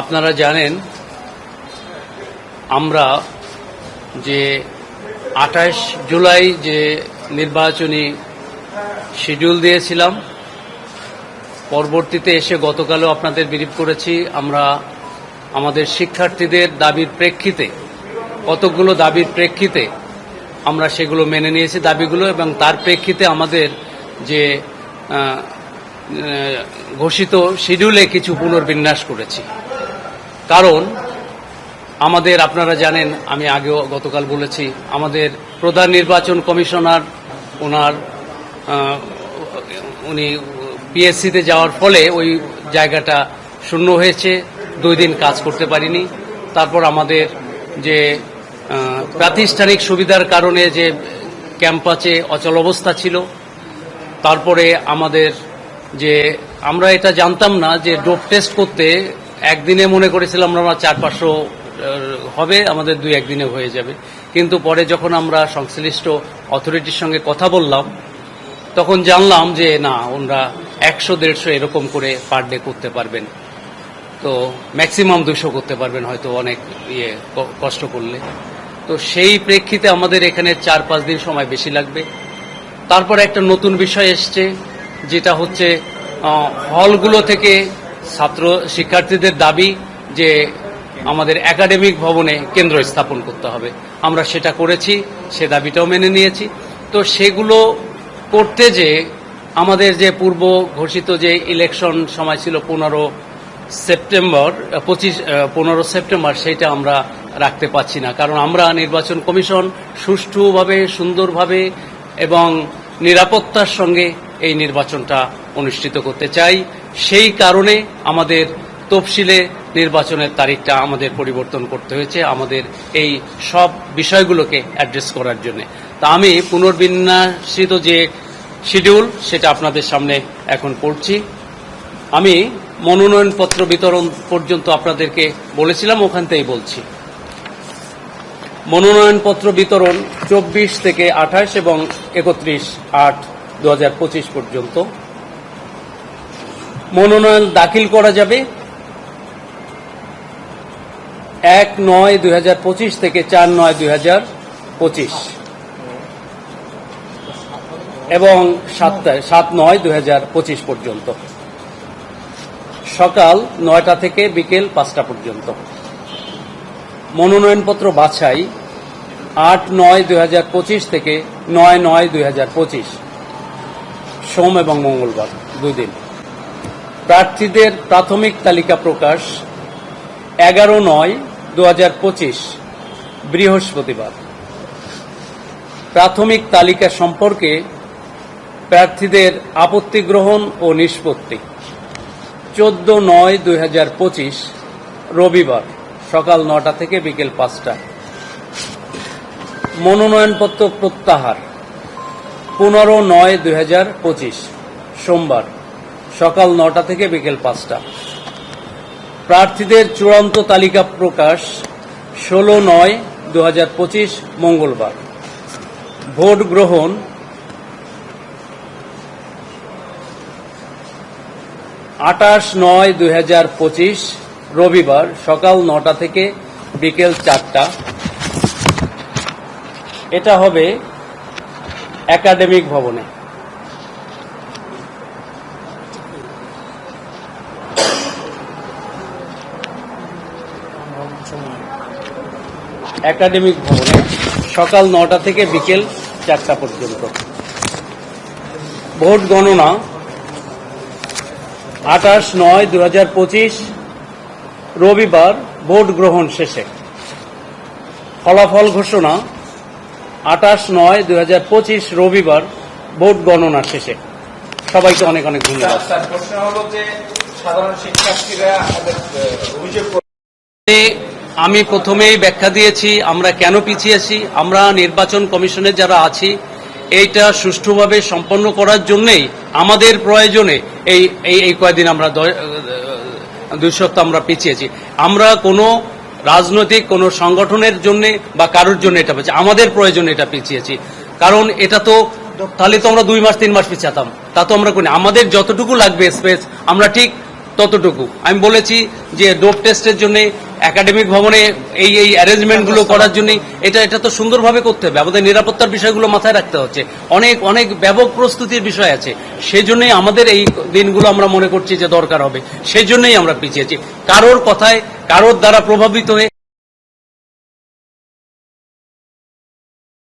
আপনারা জানেন, আমরা যে আঠাশ জুলাই যে নির্বাচনী শিডিউল দিয়েছিলাম, পরবর্তীতে এসে গতকালও আপনাদের বিরিপ করেছি, আমরা আমাদের শিক্ষার্থীদের দাবির প্রেক্ষিতে কতকগুলো দাবির প্রেক্ষিতে আমরা সেগুলো মেনে নিয়েছি দাবিগুলো এবং তার প্রেক্ষিতে আমাদের যে ঘোষিত শিডিউলে কিছু পুনর্বিন্যাস করেছি। কারণ, আমাদের আপনারা জানেন, আমি আগেও গতকাল বলেছি, আমাদের প্রধান নির্বাচন কমিশনার, ওনার উনি পিএসসিতে যাওয়ার ফলে ওই জায়গাটা শূন্য হয়েছে, দুই দিন কাজ করতে পারিনি। তারপর আমাদের যে প্রাতিষ্ঠানিক সুবিধার কারণে যে ক্যাম্পাসে অচল অবস্থা ছিল, তারপরে আমাদের যে, আমরা এটা জানতাম না যে ডোপ টেস্ট করতে একদিনে মনে করেছিলাম আমরা চার পাঁচশো হবে, আমাদের দুই একদিনে হয়ে যাবে। কিন্তু পরে যখন আমরা সংশ্লিষ্ট অথরিটির সঙ্গে কথা বললাম, তখন জানলাম যে না, ওনারা একশো, দেড়শো এরকম করে পার ডে করতে পারবেন। তো ম্যাক্সিমাম দুশো করতে পারবেন, হয়তো অনেক ইয়ে কষ্ট করলে। তো সেই প্রেক্ষিতে আমাদের এখানে চার পাঁচ দিন সময় বেশি লাগবে। তারপর একটা নতুন বিষয় এসছে, যেটা হচ্ছে হলগুলো থেকে ছাত্র শিক্ষার্থীদের দাবি যে আমাদের একাডেমিক ভবনে কেন্দ্র স্থাপন করতে হবে। আমরা সেটা করেছি, সে দাবিটাও মেনে নিয়েছি। তো সেগুলো করতে যে আমাদের যে পূর্ব ঘোষিত যে ইলেকশন সময় ছিল পনেরো সেপ্টেম্বর, পঁচিশ পনেরো সেপ্টেম্বর, সেটা আমরা রাখতে পারছি না। কারণ আমরা নির্বাচন কমিশন সুষ্ঠুভাবে, সুন্দরভাবে এবং নিরাপত্তার সঙ্গে এই নির্বাচনটা অনুষ্ঠিত করতে চাই। সেই কারণে আমাদের তফসিলে নির্বাচনের তারিখটা আমাদের পরিবর্তন করতে হয়েছে, আমাদের এই সব বিষয়গুলোকে অ্যাড্রেস করার জন্য। তা আমি পুনর্বিন্যাসিত যে শিডিউল সেটা আপনাদের সামনে এখন পড়ছি আমি মনোনয়নপত্র বিতরণ পর্যন্ত আপনাদেরকে বলেছিলাম, ওখান থেকেই বলছি। মনোনয়নপত্র বিতরণ চব্বিশ থেকে আঠাশ এবং একত্রিশ আট দু পর্যন্ত। মনোনয়ন দাখিল করা যাবে। এক নয় দুই থেকে চার নয় দুই এবং সাতটায় সাত নয় দুই পর্যন্ত। সকাল নয়টা থেকে বিকেল পাঁচটা পর্যন্ত। মনোনয়নপত্র বাছাই আট নয় দুই থেকে নয় নয় দুই সোম এবং মঙ্গলবার, দুই দিন। প্রার্থীদের প্রাথমিক তালিকা প্রকাশ এগারো নয় দু বৃহস্পতিবার। প্রাথমিক তালিকা সম্পর্কে প্রার্থীদের আপত্তি গ্রহণ ও নিষ্পত্তি। চোদ্দ নয় দুই রবিবার, সকাল নটা থেকে বিকেল পাঁচটা। মনোনয়নপত্র প্রত্যাহার। পনেরো নয় দুই সোমবার। সকাল নটা থেকে বিকেল পাঁচটা। প্রার্থীদের চূড়ান্ত তালিকা প্রকাশ ষোলো নয় দু মঙ্গলবার। ভোট গ্রহণ আটাশ নয় দুই রবিবার সকাল নটা থেকে বিকেল চারটা। এটা হবে একাডেমিক ভবনে। একাডেমিক ভবনে সকাল নটা থেকে বিকেল চারটা পর্যন্ত। ভোট গণনা আঠাশ নয় দু রবিবার ভোট গ্রহণ শেষে। ফলাফল ঘোষণা আঠাশ নয় দু রবিবার ভোট গণনা শেষে। সবাইকে অনেক অনেক ধন্যবাদ। প্রশ্ন যে সাধারণ শিক্ষার্থীরা অভিযোগ আমি প্রথমেই ব্যাখ্যা দিয়েছি, আমরা কেন পিছিয়েছি আমরা নির্বাচন কমিশনে যারা আছি, এইটা সুষ্ঠুভাবে সম্পন্ন করার জন্যই আমাদের প্রয়োজনে এই এই কয়েকদিন আমরা দুই সপ্তাহ আমরা পিছিয়েছি আমরা কোনো রাজনৈতিক, কোনো সংগঠনের জন্য বা কারোর জন্য এটা পিছিয়ে, আমাদের প্রয়োজনে এটা পিছিয়েছি কারণ এটা তো, তাহলে তো আমরা দুই মাস, তিন মাস পিছাতাম, তা তো আমরা করি আমাদের যতটুকু লাগবে স্পেস আমরা ঠিক ততটুকু। আমি বলেছি যে ডোপ টেস্টের জন্য একাডেমিক ভবনে এই এই অ্যারেঞ্জমেন্টগুলো করার জন্য এটা এটা তো সুন্দরভাবে করতে হবে। আমাদের নিরাপত্তার বিষয়গুলো মাথায় রাখতে হচ্ছে। অনেক অনেক ব্যাপক প্রস্তুতির বিষয় আছে। সেই জন্যই আমাদের এই দিনগুলো আমরা মনে করছি যে দরকার হবে। সেই জন্যই আমরা পিছিয়েছি কারোর কথায় কারোর দ্বারা প্রভাবিত হয়ে